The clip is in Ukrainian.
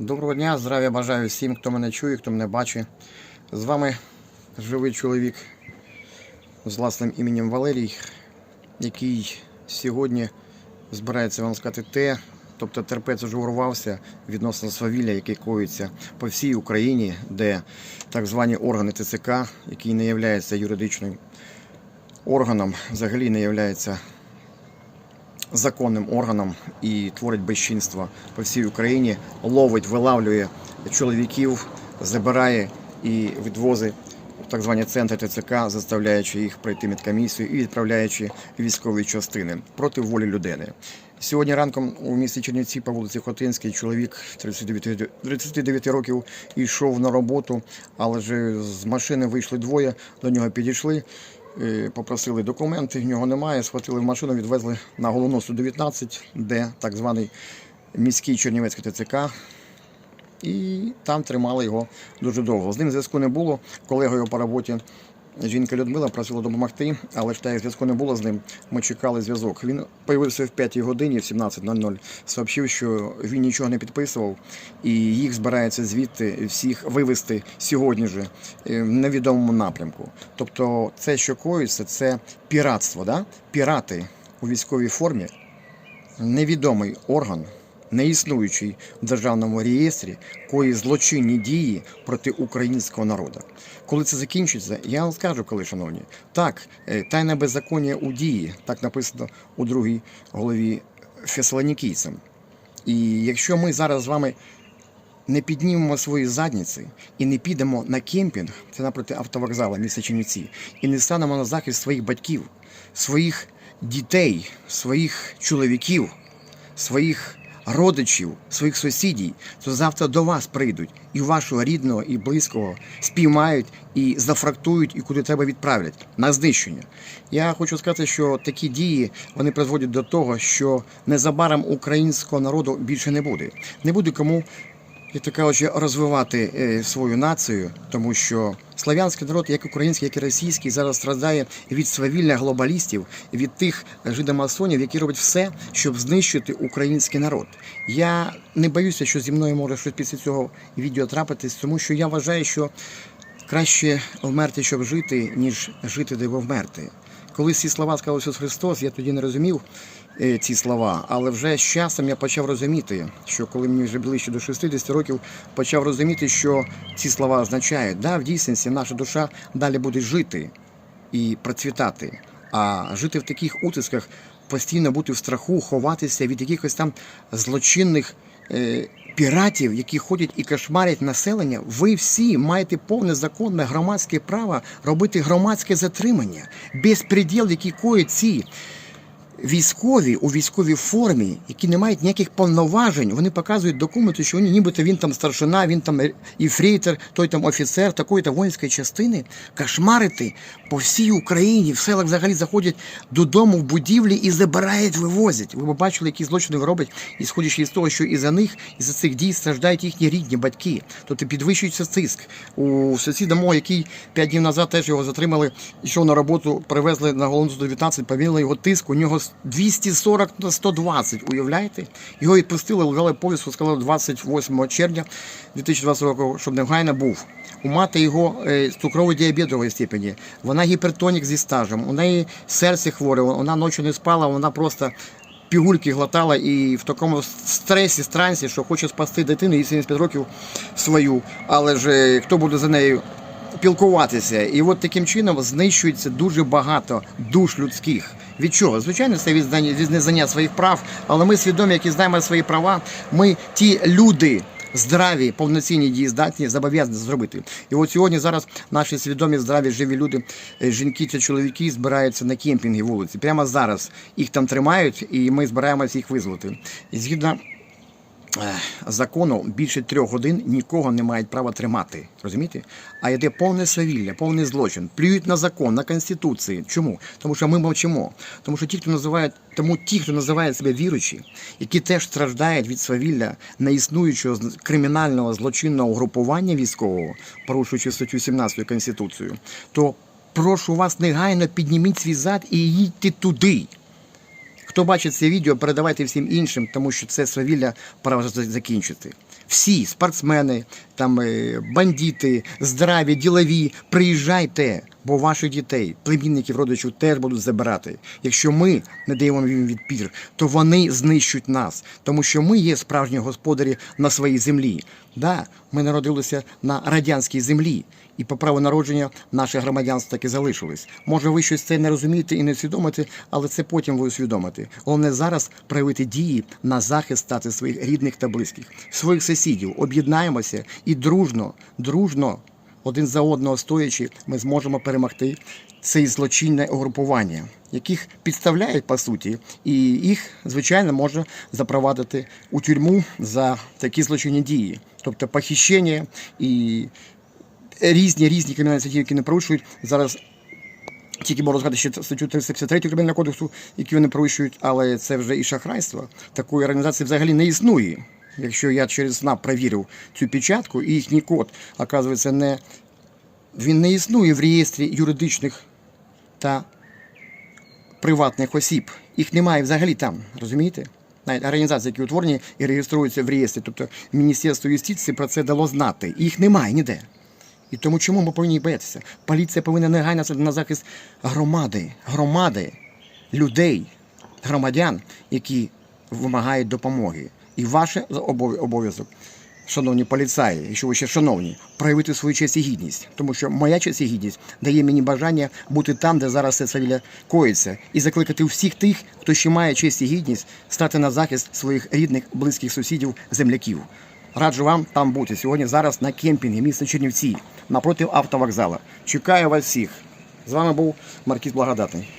Доброго дня, здрав'я бажаю всім, хто мене чує, хто мене бачить. З вами живий чоловік з власним іменем Валерій, який сьогодні збирається вам сказати те, тобто терпець уже урвався відносно свавілля, яке коїться по всій Україні, де так звані органи ТЦК, які не являються юридичним органом, взагалі не являються законним органом і творить безчинство по всій Україні, ловить, вилавлює чоловіків, забирає і відвозить в так звані центри ТЦК, заставляючи їх пройти медкомісію і відправляючи військові частини проти волі людини. Сьогодні ранком у місті Чернівці по вулиці Хотинській чоловік 39, 39 років йшов на роботу, але ж з машини вийшли двоє, до нього підійшли. Е, Попросили документи, в нього немає. Схватили в машину, відвезли на Голоносу 119, де так званий міський Чернівецький ТЦК. І там тримали його дуже довго. З ним зв'язку не було. Колегою по роботі жінка Людмила просила допомогти, але ж як зв'язку не було з ним. Ми чекали зв'язок. Він появився в 5 годині, в 17.00. Сообщив, що він нічого не підписував, і їх збирається звідти всіх вивезти сьогодні же е, в невідомому напрямку. Тобто, це, що коїться, це піратство, да? пірати у військовій формі невідомий орган, не існуючий в державному реєстрі, кої злочинні дії проти українського народу. Коли це закінчиться, я вам скажу, коли, шановні, так, е, тайне беззаконня у дії, так написано у другій голові Фесалонікійцям. І якщо ми зараз з вами не піднімемо свої задніці і не підемо на кемпінг, це напроти автовокзалу міста Чернівці, і не станемо на захист своїх батьків, своїх дітей, своїх чоловіків, своїх родичів, своїх сусідів, то завтра до вас прийдуть і вашого рідного і близького спіймають і зафрактують, і куди треба відправлять на знищення. Я хочу сказати, що такі дії вони призводять до того, що незабаром українського народу більше не буде. Не буде кому як то кажучи, розвивати е, свою націю, тому що слав'янський народ, як український, як і російський, зараз страждає від свавілля глобалістів, від тих жидомасонів, які роблять все, щоб знищити український народ. Я не боюся, що зі мною може щось після цього відео трапитись, тому що я вважаю, що краще вмерти, щоб жити, ніж жити, де вмерти. Коли ці слова сказав Ісус Христос, я тоді не розумів е, ці слова, але вже з часом я почав розуміти, що коли мені вже ближче до 60 років, почав розуміти, що ці слова означають, да, в дійсності наша душа далі буде жити і процвітати. А жити в таких утисках, постійно бути в страху, ховатися від якихось там злочинних е, піратів, які ходять і кошмарять населення, ви всі маєте повне законне громадське право робити громадське затримання. Безпреділ, який коїть ці військові у військовій формі, які не мають ніяких повноважень, вони показують документи, що вони нібито він там старшина, він там ефрейтор, той там офіцер такої-то воїнської частини, кошмарити по всій Україні, в селах взагалі заходять додому в будівлі і забирають, вивозять. Ви б бачили, які злочини роблять, і сходячи з того, що і за них, і за цих дій страждають їхні рідні батьки. Тобто підвищується тиск. У сусіда мого, який 5 днів назад теж його затримали, йшов на роботу, привезли на головну 119, поміряли його тиск, у нього 240 на 120, уявляєте? Його відпустили, дали повістку, сказали 28 червня 2020 року, щоб негайно був. У мати його е, цукровий діабет другої степені. Вона гіпертонік зі стажем. У неї серце хворе, вона ночі не спала, вона просто пігульки глотала і в такому стресі, странці, що хоче спасти дитину, їй 75 років свою. Але ж е, хто буде за нею пілкуватися? І от таким чином знищується дуже багато душ людських. Від чого? Звичайно, це від знання- незнання своїх прав, але ми свідомі, які знаємо свої права. Ми ті люди. Здраві, повноцінні дієздатні зобов'язані зробити. І от сьогодні зараз наші свідомі, здраві, живі люди, е, жінки та чоловіки збираються на кемпінги вулиці. Прямо зараз їх там тримають, і ми збираємося їх визволити. І згідно закону, більше трьох годин нікого не мають права тримати. Розумієте? А йде повне свавілля, повний злочин. Плюють на закон, на конституції. Чому? Тому що ми мовчимо. Тому що ті, хто називають, тому ті, хто називає себе віручі, які теж страждають від свавілля неіснуючого кримінального злочинного угрупування військового, порушуючи статтю 17 Конституцію, то прошу вас негайно підніміть свій зад і їдьте туди. Хто бачить це відео, передавайте всім іншим, тому що це свавілля пора закінчити. всі спортсмени, там е, бандити, здраві, ділові, приїжджайте, бо ваших дітей, племінників, родичів теж будуть забирати. Якщо ми не даємо їм відпір, то вони знищують нас, тому що ми є справжні господарі на своїй землі. Да, ми народилися на радянській землі, і по праву народження наше громадянство так і залишилось. Може, ви щось це не розумієте і не усвідомите, але це потім ви усвідомите. Головне зараз проявити дії на захист стати своїх рідних та близьких, своїх сусідів. Об'єднаємося і дружно, дружно, один за одного стоячи, ми зможемо перемогти це злочинне угрупування, яких підставляють по суті, і їх, звичайно, можна запровадити у тюрму за такі злочинні дії, тобто похищення і різні різні кримінальні статті, які не порушують зараз. Тільки можу згадати ще статтю 353 Кримінального кодексу, які вони порушують, але це вже і шахрайство. Такої організації взагалі не існує. Якщо я через СНАП перевірив цю печатку і їхній код, оказується, не він не існує в реєстрі юридичних та приватних осіб. Їх немає взагалі там, розумієте? Навіть організації, які утворені і реєструються в реєстрі. Тобто Міністерство юстиції про це дало знати. Їх немає ніде. І тому чому ми повинні боятися? Поліція повинна негайно на захист громади, громади, людей, громадян, які вимагають допомоги. І ваш обов'язок, шановні поліцаї, якщо ви ще шановні, проявити свою честь і гідність. Тому що моя честь і гідність дає мені бажання бути там, де зараз це цивіля коїться, і закликати всіх тих, хто ще має честь і гідність, стати на захист своїх рідних, близьких сусідів, земляків. Раджу вам там бути сьогодні, зараз на кемпінгі міста Чернівці, напроти автовокзала. Чекаю вас всіх. З вами був Маркіз Благодатний.